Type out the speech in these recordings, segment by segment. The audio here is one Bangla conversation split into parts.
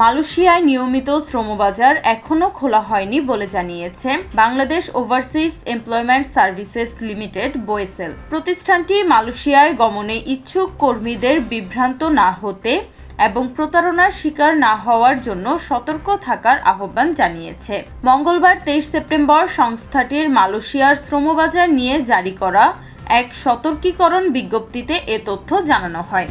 মালয়েশিয়ায় নিয়মিত শ্রমবাজার এখনও খোলা হয়নি বলে জানিয়েছে Bangladesh overseas employment services limited, BOESL. প্রতিষ্ঠানটি মালয়েশিয়ায় গমনে ইচ্ছুক কর্মীদের বিভ্রান্ত না হতে এবং প্রতারণার শিকার না হওয়ার জন্য সতর্ক থাকার আহ্বান জানিয়েছে। মঙ্গলবার তেইশ সেপ্টেম্বর সংস্থাটির মালয়েশিয়ার শ্রমবাজার নিয়ে জারি করা এক সতর্কীকরণ বিজ্ঞপ্তিতে এ তথ্য জানানো হয়।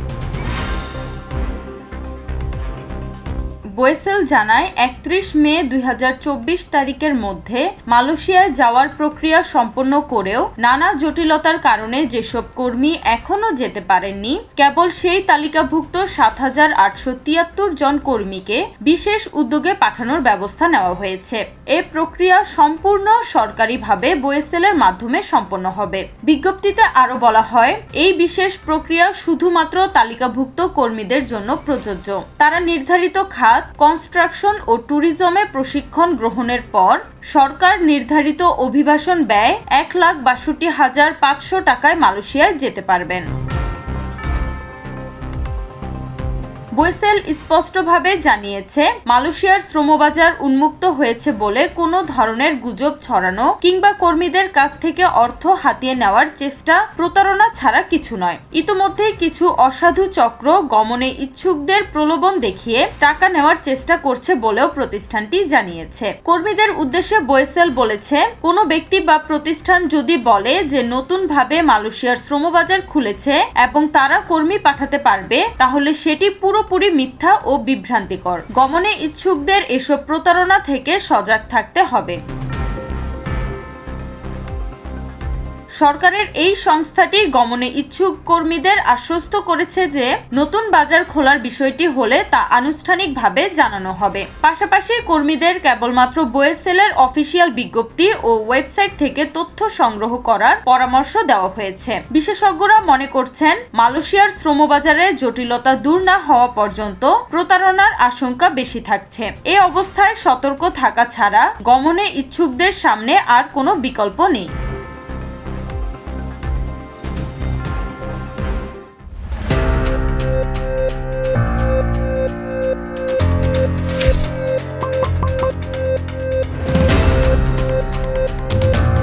বোয়েসেল জানায়, একত্রিশ মে দুই হাজার চব্বিশ তারিখের মধ্যে মালয়েশিয়ায় যাওয়ার প্রক্রিয়া সম্পন্ন করেও নানা জটিলতার কারণে যেসব কর্মী এখনও যেতে পারেননি, কেবল সেই তালিকাভুক্ত সাত হাজার আটশো তিয়াত্তর জন কর্মীকে বিশেষ উদ্যোগে পাঠানোর ব্যবস্থা নেওয়া হয়েছে। এ প্রক্রিয়া সম্পূর্ণ সরকারিভাবে বোয়েসেলের মাধ্যমে সম্পন্ন হবে। বিজ্ঞপ্তিতে আরও বলা হয়, এই বিশেষ প্রক্রিয়া শুধুমাত্র তালিকাভুক্ত কর্মীদের জন্য প্রযোজ্য। তারা নির্ধারিত খাত কনস্ট্রাকশন ও ট্যুরিজমে প্রশিক্ষণ গ্রহণের পর সরকার নির্ধারিত অভিবাসন ব্যয় এক লাখ বাষট্টি হাজার পাঁচশো টাকায় মালয়েশিয়ায় যেতে পারবেন। বৈসেল স্পষ্টভাবে জানিয়েছে, মালয়েশিয়ার শ্রমবাজার উন্মুক্ত হয়েছে বলে কোনো ধরনের গুজব ছড়ানো কিংবা কর্মীদের কাছ থেকে অর্থ হাতিয়ে নেওয়ার চেষ্টা, প্রতারণা ছাড়া কিছু নয়। ইতোমধ্যেই কিছু অসাধু চক্র গমনে ইচ্ছুকদের প্রলোভন দেখিয়ে টাকা নেওয়ার চেষ্টা করছে বলেও প্রতিষ্ঠানটি জানিয়েছে। কর্মীদের উদ্দেশ্যে বৈসেল বলেছে, কোনো ব্যক্তি বা প্রতিষ্ঠান যদি বলে যে নতুনভাবে মালয়েশিয়ার শ্রমবাজার খুলেছে এবং তারা কর্মী পাঠাতে পারবে, তাহলে সেটি পুরো পুরোপুরি মিথ্যা ও বিভ্রান্তিকর। গমনে ইচ্ছুকদের এসব প্রতারণা থেকে সজাগ থাকতে হবে। সরকারের এই সংস্থাটি গমনে ইচ্ছুক কর্মীদের আশ্বস্ত করেছে যে নতুন বাজার খোলার বিষয়টি হলে তা আনুষ্ঠানিকভাবে জানানো হবে। পাশাপাশি কর্মীদের কেবলমাত্র বোয়েসেলের অফিসিয়াল বিজ্ঞপ্তি ও ওয়েবসাইট থেকে তথ্য সংগ্রহ করার পরামর্শ দেওয়া হয়েছে। বিশেষজ্ঞরা মনে করছেন, মালয়েশিয়ার শ্রমবাজারে জটিলতা দূর না হওয়া পর্যন্ত প্রতারণার আশঙ্কা বেশি থাকছে। এ অবস্থায় সতর্ক থাকা ছাড়া গমনে ইচ্ছুকদের সামনে আর কোনো বিকল্প নেই।